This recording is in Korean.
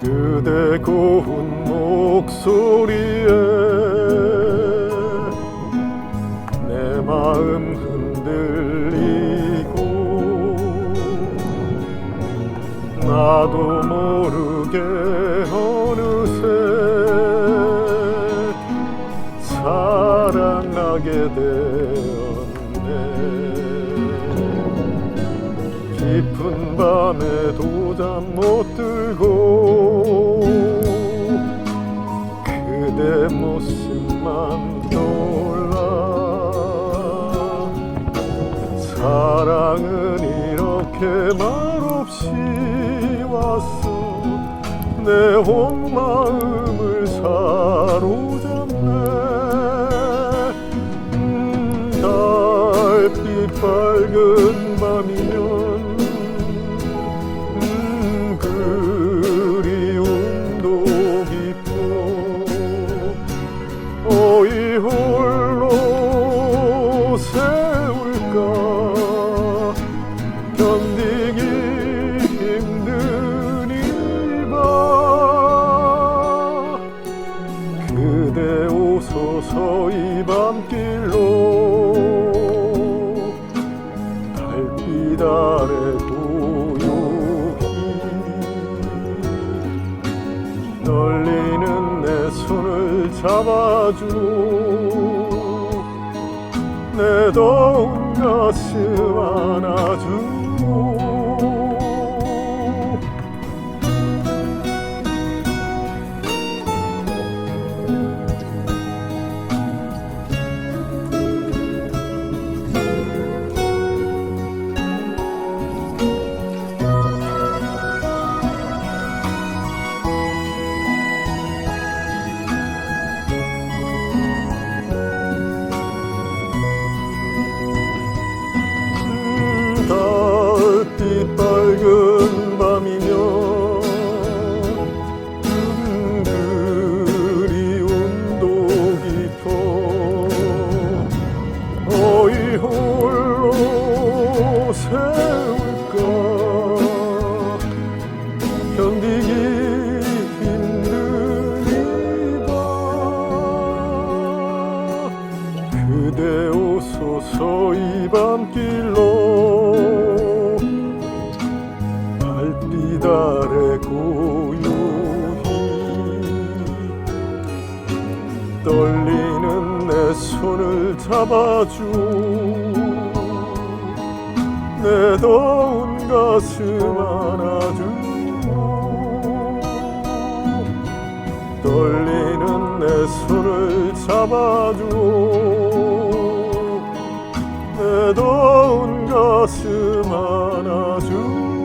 그대 고운 목소리 나도 모르게 어느새 사랑하게 되었네. 깊은 밤에 도 잠 못 들고 그대 모습만 떠올라 사랑은 이 렇게 말없이 왔어 내온 마음을 사로잡네. 음, 달빛 밝은 밤이면 잡아줘 내 더운 가슴 안아주고 세울까 견디기 이밤 그대 오소서 이 밤길로 달빛 아래 고요히 떨리는 내 손을 잡아줘 내 더운 가슴 안아주고 떨리는 내 손을 잡아주고 내 더운 가슴 안아주고